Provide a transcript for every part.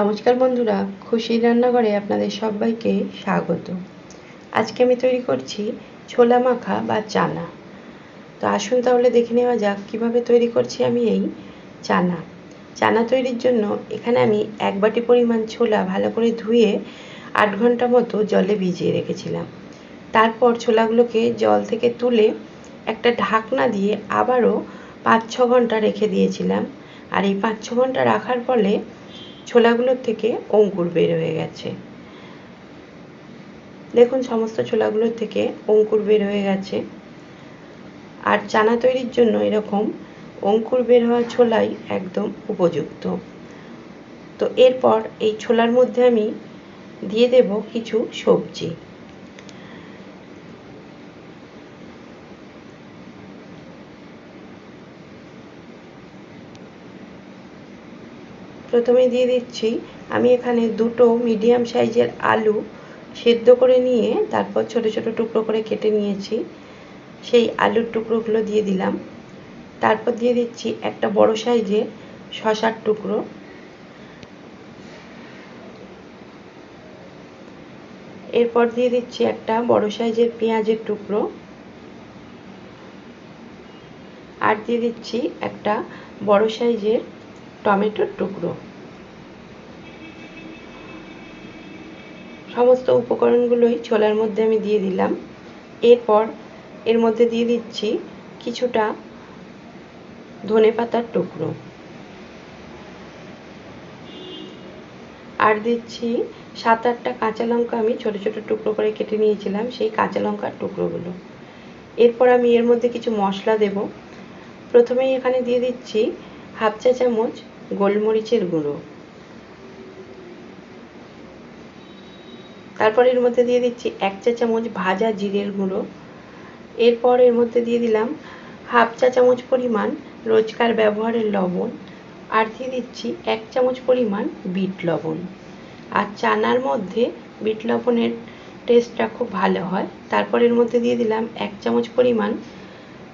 নমস্কার বন্ধুরা, খুশির রান্নাঘরে আপনাদের সবাইকে স্বাগত। আজকে আমি তৈরি করছি ছোলা মাখা বা চানা। তো আসুন তাহলে দেখে নেওয়া যাক কীভাবে তৈরি করছি আমি এই চানা। চানা তৈরির জন্য এখানে আমি এক বাটি পরিমাণ ছোলা ভালো করে ধুয়ে আট ঘণ্টা মতো জলে ভিজিয়ে রেখেছিলাম। তারপর ছোলাগুলোকে জল থেকে তুলে একটা ঢাকনা দিয়ে আবারও পাঁচ ছ ঘণ্টা রেখে দিয়েছিলাম। আর এই পাঁচ ছ ঘণ্টা রাখার ফলে ছোলাগুলোর থেকে অঙ্কুর বের হয়ে গেছে। দেখুন সমস্ত ছোলাগুলোর থেকে অঙ্কুর বের হয়ে গেছে। আর চানা তৈরির জন্য এরকম অঙ্কুর বের হওয়া ছোলাই একদম উপযুক্ত। তো এরপর এই ছোলার মধ্যে আমি দিয়ে দেব কিছু সবজি। প্রথমে দিয়ে দিচ্ছি, আমি এখানে দুটো মিডিয়াম সাইজের আলু সেদ্ধ করে নিয়ে তারপর ছোট ছোট টুকরো করে কেটে নিয়েছি। সেই আলুর টুকরোগুলো দিয়ে দিলাম। তারপর দিয়ে দিচ্ছি একটা বড় সাইজের শশার টুকরো। এরপর দিয়ে দিচ্ছি একটা বড় সাইজের পেঁয়াজের টুকরো। আর দিয়ে দিচ্ছি একটা বড় সাইজের টমেটোর টুকরো। সমস্ত উপকরণগুলোই ছোলার মধ্যে আমি দিয়ে দিলাম। এরপর এর মধ্যে দিয়ে দিচ্ছি কিছুটা ধনে পাতার টুকরো। আর দিচ্ছি সাত আটটা কাঁচা লঙ্কা আমি ছোট ছোট টুকরো করে কেটে নিয়েছিলাম সেই কাঁচা লঙ্কার টুকরোগুলো। এরপর আমি এর মধ্যে কিছু মশলা দেব। প্রথমেই এখানে দিয়ে দিচ্ছি হাফ চা চামচ গোলমরিচের গুঁড়ো। তারপর এর মধ্যে দিয়ে দিচ্ছি এক চা চামচ ভাজা জিরের গুঁড়ো। এরপর এর মধ্যে দিয়ে দিলাম হাফ চা চামচ পরিমাণ রোজকার ব্যবহারের লবণ আর দিয়ে দিচ্ছি এক চামচ পরিমাণ বিট লবণ। আর চানার মধ্যে বিট লবণের টেস্টটা খুব ভালো হয়। তারপর এর মধ্যে দিয়ে দিলাম এক চামচ পরিমাণ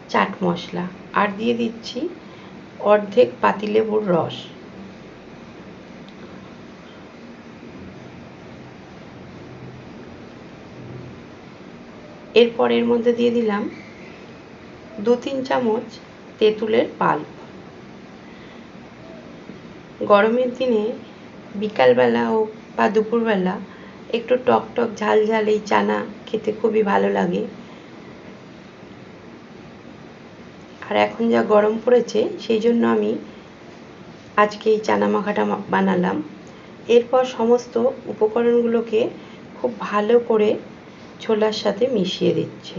চাট মশলা। আর দিয়ে দিচ্ছি অর্ধেক পাতিলেবুর রস। এরপর এর মধ্যে দিয়ে দিলাম দু তিন চামচ তেঁতুলের পাল্প। গরমের দিনে বিকালবেলা হোক বা দুপুরবেলা একটু টক টক ঝাল ঝাল এই চানা খেতে খুবই ভালো লাগে। আর এখন যা গরম পড়েছে, সেই জন্য আমি আজকে এই চানা মাখাটা বানালাম। এরপর সমস্ত উপকরণগুলোকে খুব ভালো করে ছোলার সাথে মিশিয়ে দিচ্ছি।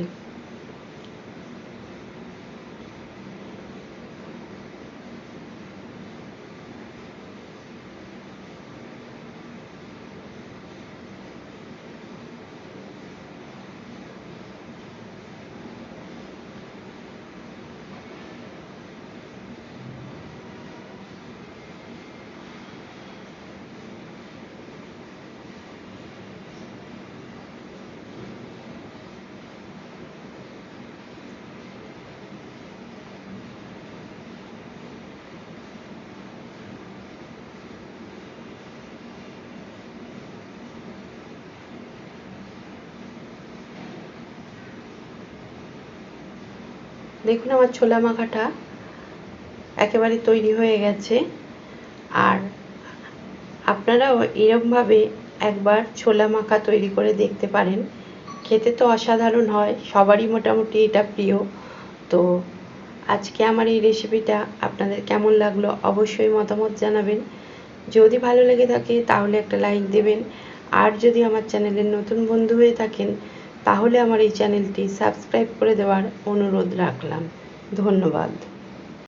দেখুন আমার ছোলা মাখাটা একেবারে তৈরি হয়ে গেছে। আর আপনারাও এরমভাবে একবার ছোলা মাখা তৈরি করে দেখতে পারেন। খেতে তো অসাধারণ হয়, সবারই মোটামুটি এটা প্রিয়। তো আজকে আমার এই রেসিপিটা আপনাদের কেমন লাগল অবশ্যই মতামত জানাবেন। যদি ভালো লেগে থাকে তাহলে একটা লাইক দেবেন। আর যদি আমার চ্যানেলের নতুন বন্ধু হয়ে থাকেন তাহলে আমার এই চ্যানেলটি সাবস্ক্রাইব করে দেওয়ার অনুরোধ রাখলাম। ধন্যবাদ।